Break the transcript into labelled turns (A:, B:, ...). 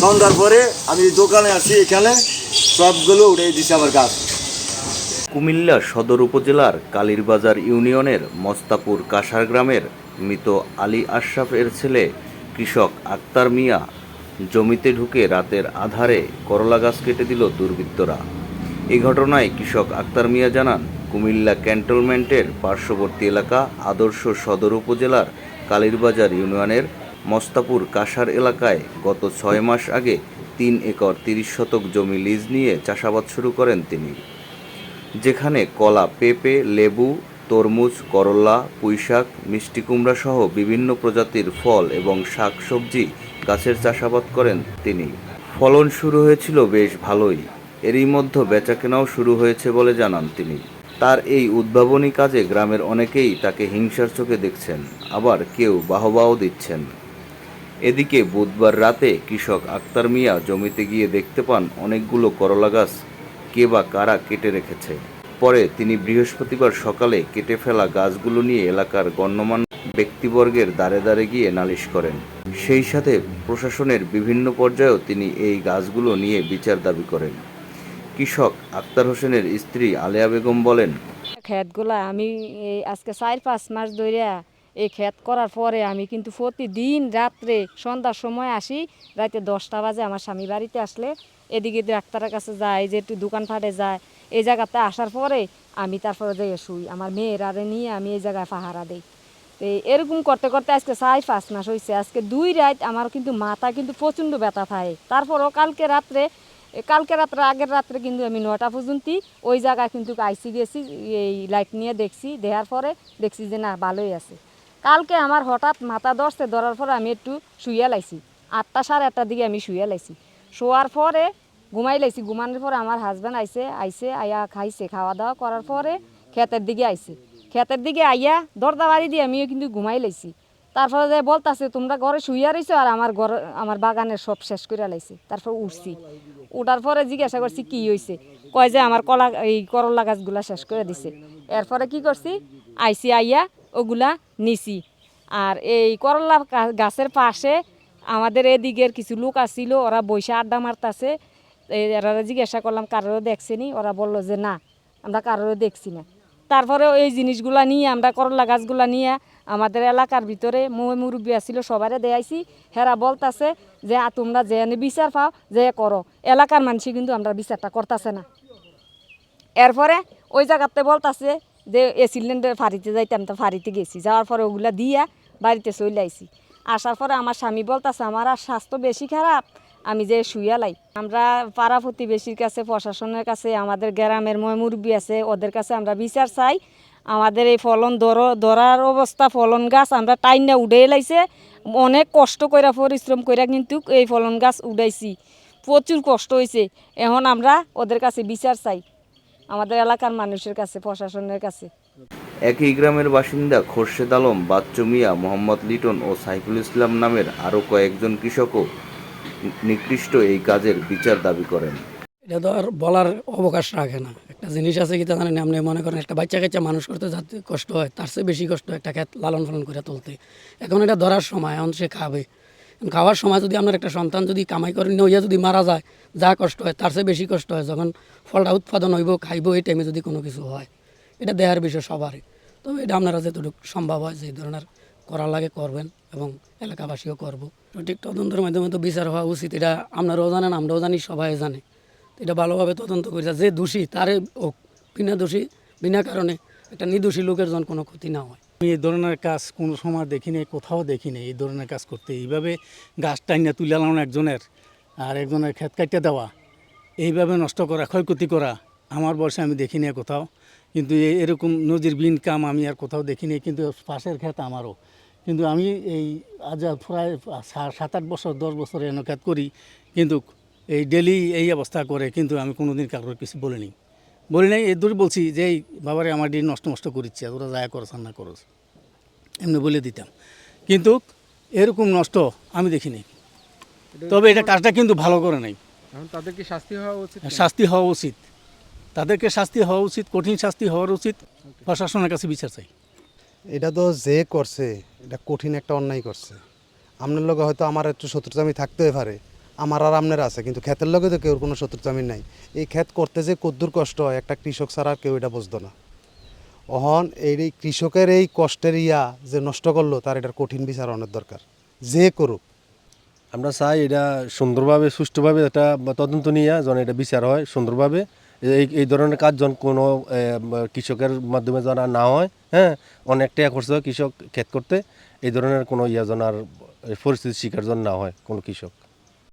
A: সন্ধ্যার পরে আমি দোকানে আসি এখানে, সবগুলো উঠে দিছে আমার গাছ
B: কুমিল্লা সদর উপজেলার কালীরবাজার ইউনিয়নের মস্তাপুর কাসার গ্রামের মৃত আলী আশরাফের ছেলে কৃষক আক্তার মিয়া জমিতে ঢুকে রাতের আধারে করলা গাছ কেটে দিল দুর্বৃত্তরা। এই ঘটনায় কৃষক আক্তার মিয়া জানান, কুমিল্লা ক্যান্টনমেন্টের পার্শ্ববর্তী এলাকা আদর্শ সদর উপজেলার কালীরবাজার ইউনিয়নের মস্তাপুর কাসার এলাকায় গত ছয় মাস আগে তিন একর তিরিশ শতক জমি লিজ নিয়ে চাষাবাদ শুরু করেন তিনি। যেখানে কলা, পেঁপে, লেবু, তরমুজ, করলা, পুঁইশাক, মিষ্টি কুমড়া সহ বিভিন্ন প্রজাতির ফল এবং শাক সবজি গাছের চাষাবাদ করেন তিনি। ফলন শুরু হয়েছিল বেশ ভালোই। এরই মধ্যে বেচাকেনাও শুরু হয়েছে বলে জানান তিনি। তার এই উদ্ভাবনী কাজে গ্রামের অনেকেই তাকে হিংসার চোখে দেখছেন। আবার কেউ বাহবাও দিচ্ছেন। এদিকে বুধবার রাতে কৃষক আক্তার মিয়া জমিতে গিয়ে দেখতে পান অনেকগুলো করলা গাছ কে বা কারা কেটে রেখেছে। পরে তিনি বৃহস্পতিবার সকালে কেটে ফেলা গাছগুলো নিয়ে এলাকার গণ্যমান্য ব্যক্তিবর্গের দ্বারে দ্বারে গিয়ে নালিশ করেন। সেই সাথে প্রশাসনের বিভিন্ন পর্যায়েও তিনি এই গাছগুলো নিয়ে বিচার দাবি করেন। কৃষক আক্তার হোসেনের স্ত্রী আলেয়া বেগম বলেন
C: ক্ষেতগুলা আমি আজকে চার পাঁচ মাস ধরে এই ক্ষেত করার পরে আমি কিন্তু প্রতিদিন রাত্রে সন্ধ্যার সময় আসি। রাতে দশটা বাজে আমার স্বামী বাড়িতে আসলে। এদিকে ডাক্তারের কাছে যায় যে একটু দোকান ফাটে যায় এই জায়গাতে আসার পরে আমি তারপরে যেয়ে শুই। আমার মেয়েরারে নিয়ে আমি এই জায়গায় পাহারা দিই। তো এরকম করতে করতে আজকে চাই পাঁচ মাস হয়েছে আজকে দুই রাত আমার কিন্তু মাথা কিন্তু প্রচণ্ড ব্যথা থাকে তারপরও কালকে রাত্রে কালকে রাত্রে, আগের রাত্রে কিন্তু আমি নটা পর্যন্ত ওই জায়গায় কিন্তু আইসি গেছি, এই লাইট নিয়ে দেখছি। দেখার পরে দেখছি যে না, ভালোই আছে। কালকে আমার হঠাৎ মাথা ধরছে, ধরার পরে আমি একটু শুইয়া লাইছি। আটটা সাড়ে আটটার দিকে আমি শুইয়া লাইছি। শোয়ার পরে ঘুমাই লাইছি। ঘুমানোর পরে আমার হাজব্যান্ড আইসে আইসে আইয়া খাইছে, খাওয়া দাওয়া করার পরে ক্ষেতের দিকে আইছে। ক্ষেতের দিকে আইয়া দরদা বাড়ি দিয়ে আমিও কিন্তু ঘুমাই লাইছি। তারপরে যে বলতাছে, তোমরা ঘরে শুইয়া রইছো আর আমার ঘর, আমার বাগানের সব শেষ করে লাইছে। তারপর উঠছি। উঠার পরে জিজ্ঞাসা করছি, কি হয়েছে কয় যে, আমার কলা, এই করলা গাছগুলা শেষ করে দিছে। এরপরে কি করছি? আইসি আইয়া ওগুলা নিছি। আর এই করলা গাছের পাশে আমাদের এদিকের কিছু লোক আসছিল ওরা বৈশা আড্ডা মারতাছে। এরা জিজ্ঞাসা করলাম, কারোর দেখছেনি? ওরা বলল যে, না, আমরা কারোর দেখছি না। তারপরে এই জিনিসগুলা নিয়ে, আমরা করলা গাছগুলা নিয়ে আমাদের এলাকার ভিতরে মই মুরব্বী আসছিল সবারে দেয়াইছি। হেরা বলতাছে যে তোমরা যে বিচার পাও, যে করো। এলাকার মানুষ কিন্তু আমরা বিচারটা করতেছে না। এরপরে ওই জায়গাতে বলতাছে যে এ সিলিন্ডার ফাড়িতে যাইতাম তো ফাড়িতে গেছি। যাওয়ার পরে ওগুলা দিয়া বাড়িতে চলে আইছি। আসার পরে আমার স্বামী বলতাছে, আমার আর স্বাস্থ্য বেশি খারাপ, আমি যে শুইয়া লাই। আমরা পাড়া প্রতিবেশীর কাছে, প্রশাসনের কাছে, আমাদের গ্রামের মুরব্বী আছে, ওদের কাছে আমরা বিচার চাই। আমাদের এই ফলন ধর, ধরার অবস্থা, ফলন গাছ আমরা টাইনা উঠে লাইছে। অনেক কষ্ট কইরা, পরিশ্রম কইরা কিন্তু এই ফলন গাছ উঠাইছি প্রচুর কষ্ট হয়েছে এখন আমরা ওদের কাছে বিচার চাই। আমাদের এলাকার মানুষের কাছে প্রশাসনের কাছে।
B: একই গ্রামের বাসিন্দা খোরশেদ আলম বাচ্চু মিয়া মোহাম্মদ লিটন ও সাইফুল ইসলাম নামের আরও কয়েকজন কৃষকও নিকৃষ্ট এই কাজের বিচার দাবি করেন।
D: এটা তো আর বলার অবকাশ রাখে না। একটা জিনিস আছে কি তা জানেন? আপনি মনে করেন একটা বাচ্চা কাচ্চা মানুষ করতে যাতে কষ্ট হয় তার চেয়ে বেশি কষ্ট একটা খেত লালন পালন করে তুলতে। এখন এটা ধরার সময় এখন সে খাবে। খাওয়ার সময় যদি আপনার একটা সন্তান যদি কামাই করে নইয়া যদি মারা যায়, যা কষ্ট হয়, তার চেয়ে বেশি কষ্ট হয়, যখন ফলটা উৎপাদন হইব, খাইব, এই টাইমে যদি কোনো কিছু হয়, এটা দেহার বিষয় সবারই। তবে এটা আপনারা যতটুকু সম্ভব হয়, যে ধরনের করা লাগে করবেন এবং এলাকাবাসীও করব। সঠিক তদন্তের মাধ্যমে তো বিচার হওয়া উচিত, এটা আপনারাও জানেন, আমরাও জানি, সবাই জানে। এটা ভালোভাবে তদন্ত করেছে যে দোষী, তারে হোক, বিনা দোষী, বিনা কারণে একটা নির্দোষী লোকের যেন কোনো ক্ষতি না হয়।
E: আমি এই ধরনের কাজ কোনো সময় দেখিনি, কোথাও দেখিনি এই ধরনের কাজ করতে। এইভাবে গাছ টাইনা তুলে আনানো একজনের আর একজনের ক্ষেত কাটিয়ে দেওয়া। এইভাবে নষ্ট করা, ক্ষয়ক্ষতি করা, আমার বয়সে আমি দেখি দেখিনি কোথাও। কিন্তু এরকম নজির বিন কাম আমি আর কোথাও দেখি দেখিনি, কিন্তু পাশের ক্ষেত আমারও। কিন্তু আমি এই আজ প্রায় সাত আট বছর, দশ বছর এনে ক্ষেত করি, কিন্তু এই ডেলি এই অবস্থা করে, কিন্তু আমি কোনোদিন কারোর কিছু বলিনি। বলি নাই এ দূর বলছি যে এই বাবারে আমার দিন নষ্ট নষ্ট করিচ্ছে ওরা যায় করছ না করছ এমনি বলে দিতাম। কিন্তু এরকম নষ্ট আমি দেখিনি। তবে এটা কাজটা কিন্তু ভালো করে নাই।
F: তাদেরকে শাস্তি হওয়া উচিত
E: শাস্তি হওয়া উচিত। তাদেরকে শাস্তি হওয়া উচিত কঠিন শাস্তি হওয়ার উচিত। প্রশাসনের কাছে বিচার চাই।
G: এটা তো যে করছে এটা কঠিন একটা অন্যায় করছে। আপনার লোক হয়তো আমার একটু শত্রুতা আমি থাকতেই পারে। আমার আর আপনার আছে, কিন্তু ক্ষেতের লগে তো কেউ কোনো শত্রুতা আমি নাই। এই ক্ষেত করতে যে কদ্দুর কষ্ট হয়, একটা কৃষক ছাড়া কেউ এটা বুঝতো না। অহন এই কৃষকের এই কষ্টের ইয়া যে নষ্ট করল, তার এটার কঠিন বিচার অনেক দরকার। যে করুক।
H: আমরা চাই এটা সুন্দরভাবে, সুষ্ঠুভাবে এটা তদন্ত নিয়ে যেন এটা বিচার হয় সুন্দরভাবে। এই এই ধরনের কাজ যেন কোনো কৃষকের মাধ্যমে যেন না হয় হ্যাঁ? অনেক টাকা খরচ কৃষক ক্ষেত করতে। এই ধরনের কোনো ইয়া যেন আর পরিস্থিতির শিকার যেন না হয় কোনো কৃষক।